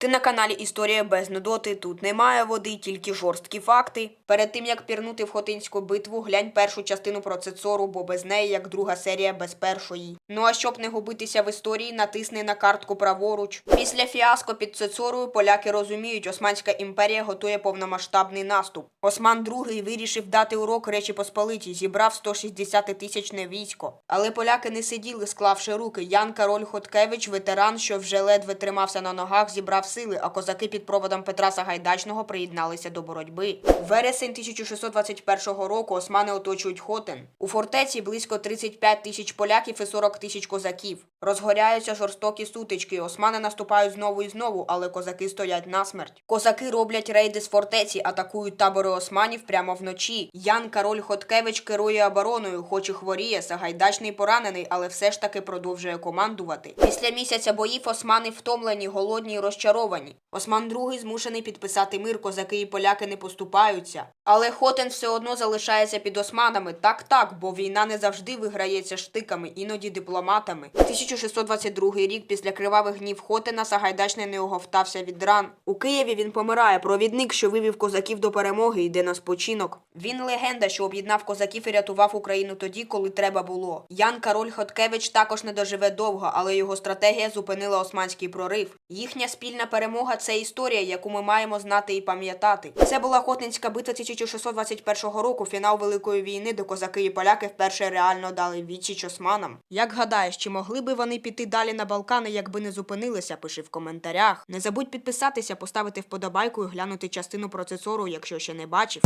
Поки на каналі Історія без нудоти, тут немає води, тільки жорсткі факти. Перед тим як пірнути в Хотинську битву, глянь першу частину про Цецору, бо без неї як друга серія без першої. Ну а щоб не губитися в історії, натисни на картку праворуч. Після фіаско під Цецорою поляки розуміють, Османська імперія готує повномасштабний наступ. Осман II вирішив дати урок Речі Посполитій, зібрав 160 тисячне військо. Але поляки не сиділи, склавши руки. Ян Кароль Хоткевич, ветеран, що вже ледве тримався на ногах, зібрав сили, а козаки під проводом Петра Сагайдачного приєдналися до боротьби. Вересень 1621 року османи оточують Хотин. У фортеці близько 35 тисяч поляків і 40 тисяч козаків. Розгоряються жорстокі сутички. Османи наступають знову і знову, але козаки стоять насмерть. Козаки роблять рейди з фортеці, атакують табори османів прямо вночі. Ян Кароль Хоткевич керує обороною, хоч і хворіє, Сагайдачний поранений, але все ж таки продовжує командувати. Після місяця боїв османи втомлені, голодні і розчаровані. Осман II змушений підписати мир, козаки і поляки не поступаються. Але Хотен все одно залишається під османами. Так, так, бо війна не завжди виграється штиками, іноді дипломатами. 1622 рік після кривавих днів Хотена Сагайдачний не оговтався від ран. У Києві він помирає. Провідник, що вивів козаків до перемоги, йде на спочинок. Він легенда, що об'єднав козаків і рятував Україну тоді, коли треба було. Ян Кароль Хоткевич також не доживе довго, але його стратегія зупинила османський прорив. Їхня спільна перемога це історія, яку ми маємо знати і пам'ятати. Це була Хотинська битва 1621 року, фінал Великої війни, де козаки і поляки вперше реально дали відсіч османам. Як гадаєш, чи могли би вони піти далі на Балкани, якби не зупинилися? Пиши в коментарях. Не забудь підписатися, поставити вподобайку і глянути частину процесору, якщо ще не бачив.